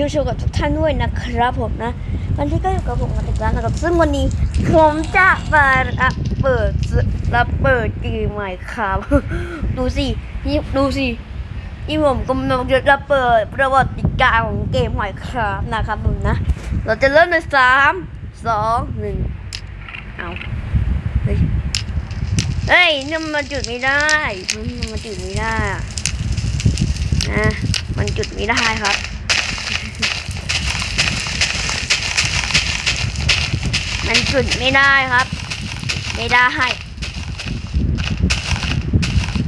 ยูชูกับทุกท่านด้วยนะครับผมนะ วันที่ก็อยู่กับผมกันอีกแล้วนะครับ ซึ่งวันนี้ผมจะมาระเปิดระเปิดเกมใหม่ครับ ดูสินี่ดูสินี่ผมกำลังจะระเปิดประวัติการของเกมใหม่ครับนะครับผมนะ เราจะเริ่มในสามสองหนึ่งเอาเฮ้ยเฮ้ยนี่มันจุดไม่ได้มันจุดไม่ได้นะมันจุดไม่ได้ครับ มันจุดไม่ได้ครับ ไม่ได้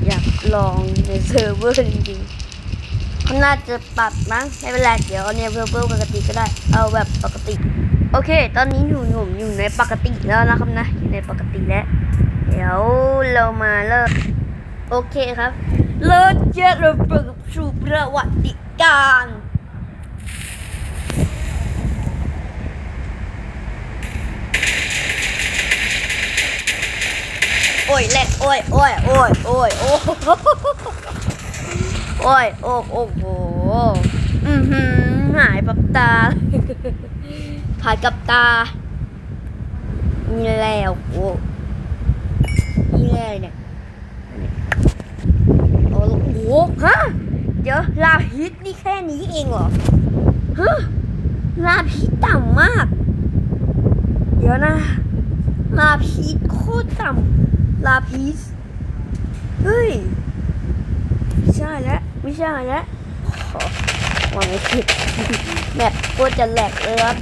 อยากลองในเซิร์ฟเวอร์จริงๆเขาน่าจะปรับมั้งไม่เป็นไรเดี๋ยวเอาเนี่ยเซิร์ฟเวอร์ปกติก็ได้ เอาแบบปกติ โอเค ตอนนี้อยู่หนุ่มอยู่ในปกติแล้วนะครับนะอยู่ในปกติแล้ว เดี๋ยวเรามาเริ่มโอเคครับเริ่มเจ็ดเราเปิดสู่ประวัติการ โอ้ยแหลกโอ้ยโอ้ยโอ้ยโอ้ยโอ้ยโอ้ยโอ้โอ้โหอือหือหายปับตาหายกับตานี่แล้วโอ้นี่แล้วเนี่ยโอ้โหฮะเดี๋ยวลาพิษนี่แค่นี้เองเหรอฮะลาพิษต่ำมาก เดี๋ยวนะลาพิษโคตรต่ำ ลาพิษเฮ้ยไม่ใช่แล้วไม่ใช่แล้วขอวางไม่ผิดแมปก็จะแหลกเลยครับ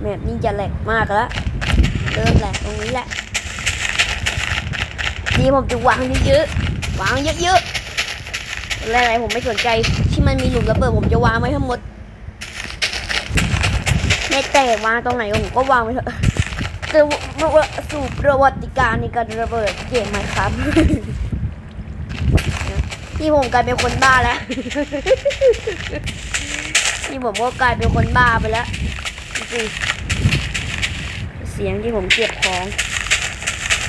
แมปนี่จะแหลกมากแล้วเริ่มแหลกตรงนี้แหละนี่ผมจะวางเยอะๆวางเยอะๆอะไรผมไม่สนใจที่มันมีหลุมระเบิดผมจะวางไว้ทั้งหมดไม่แต่วางตรงไหนผมก็วางไว้เถอะ สู่ประวัติการในการระเบิดเกมไหมครับที่ผมกลายเป็นคนบ้าแล้วที่ผมก็กลายเป็นคนบ้าไปแล้วสิเสียงที่ผมเก็บของ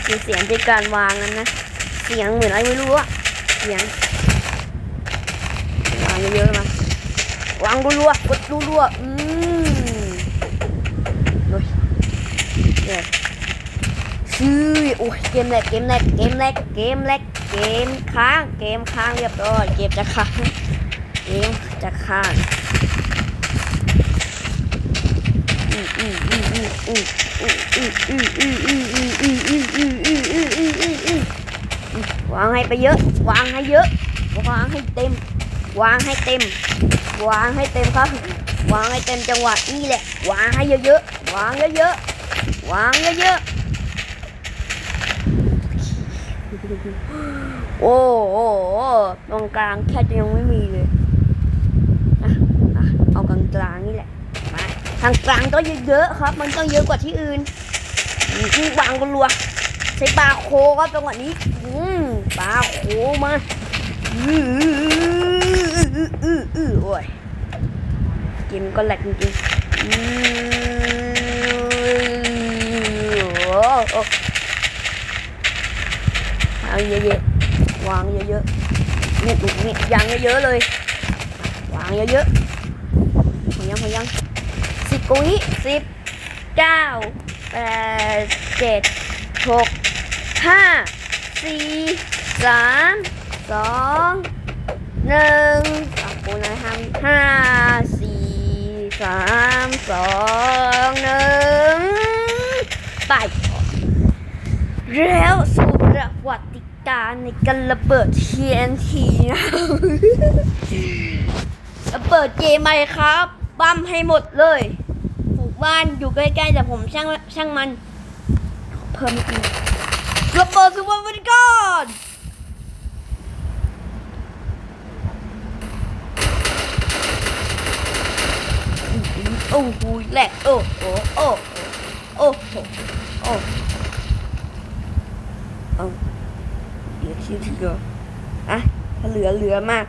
มีเสียงที่การวางนั้นนะเสียงเหมือนอะไรไม่รู้อะเสียงวางเยอะๆมาวางรัวๆกดรัวๆอืม โอ้ย เนี่ยชื่อโอ้ยเกมแรกเกมแรกเกมแรกเกมแรกเกมค้างเกมค้างเรียบร้อยเกมจะค้างเกมจะค้างอืมอืมอืมอืมอืมอืมอืมอืมอืมอืมอืมอืมอืมอืมอืมอืมอืมอืมอืมวางให้ไปเยอะ วางให้เยอะ วางให้เต็ม วางให้เต็ม วางให้เต็มครับ วางให้เต็มจังหวะนี่แหละ วางให้เยอะๆ วางเยอะๆ วางเยอะๆ โอ้โหตรงกลางแค่จะยังไม่มีเลยอะอะเอากลางกลางๆนี่แหละ มาทางกลางก็เยอะๆครับ มันต้องเยอะกว่าที่อื่นนี่วางกันรัวใช้ปลาโคครับจังหวะนี้ อืมปลาโคมาอืออื้ออืออื้อโอ้ยเกมก็แหลกจริงๆ โอ้โหวางเยอะๆวางเยอะๆนี่ดูนี่ยางเยอะๆเลย วางเยอะๆพอยังพยังสิบกุยสิบเก้าแปดเจ็ดหกห้าสี่สามสองหนึ่งอะกูนะห้าห้าสี่สามสองหนึ่ง ไปแล้วสู่ประวัติการในการระเบิด TNT นะระเบิดเกมไหมครับบัมให้หมดเลยหมู่บ้านอยู่ใกล้ๆแต่ผมช่างช่างมันเพิ่มอีกระเบิดสู่ประวัติการโอ้โหแหลกโอ้โหโอ้โหโอ้โห โอ้เอาเหลือที่เหลืออะถ้าเหลือเหลือมาก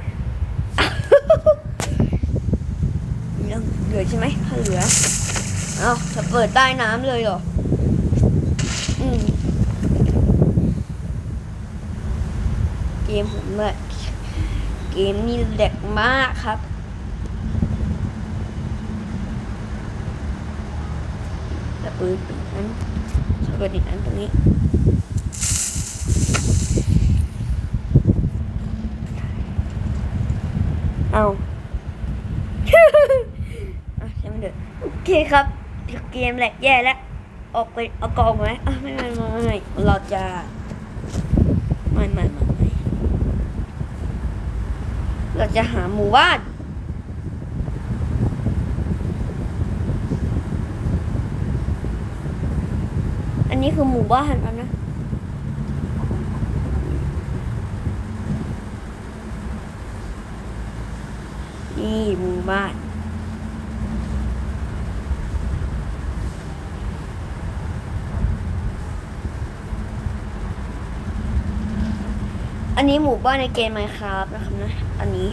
ยังเหลือใช่ไหมถ้าเหลือเอาจะเปิดใต้น้ำเลยเหรอ อืมเกมผมเลเกมนี้แหลกมากครับจะปืนปีนั้น เปิดอีกนั้นตรงนี้เอาอะใช่ไหมเถอะโอเคครับเกมแหลกแย่แล้วออกไปเอากองไหมอะไม่ไม่ไม่ไม่ไม่เราจะไม่ไม่ไม่ไม่เราจะหาหมู่บ้าน นนี้คือหมู่บ้านแล้วนะนี่หมู่บ้านอันนี้หมู่บ้านในเกมไมครับนะครับนะ อันนี้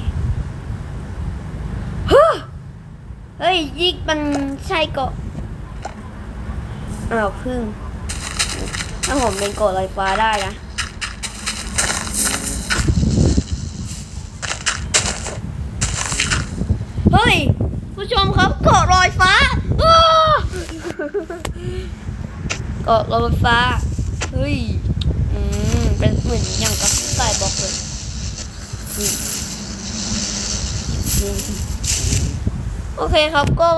เฮ้ยยิกมันใช่เกาะอ้าวพึ่ง ถ้าผมเป็นเกาะลอยฟ้าได้นะเฮ้ย ผู้ชมครับเกาะลอยฟ้าเกาะลอยฟ้า เฮ้ย อืม เป็นเหมือนอย่างกับสายบอกเลยอืม โอเคครับก็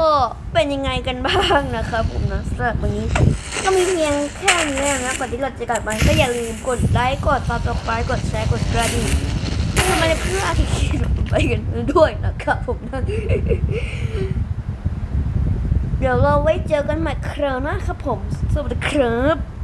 เป็นยังไงกันบ้างนะครับผมนะสำหรับวันนี้ก็มีเพียงแค่นี้แล้วนะก่อนที่เราจะกลับมาก็อย่าลืมกดไลค์กด subscribe กดแชร์กดกระดิ่งทำไมาเพื่อที่ไปกันด้วยนะครับผมนะเดี๋ยวเราไว้เจอกันใหม่คราวหน้าครับผม สวัสดีครับ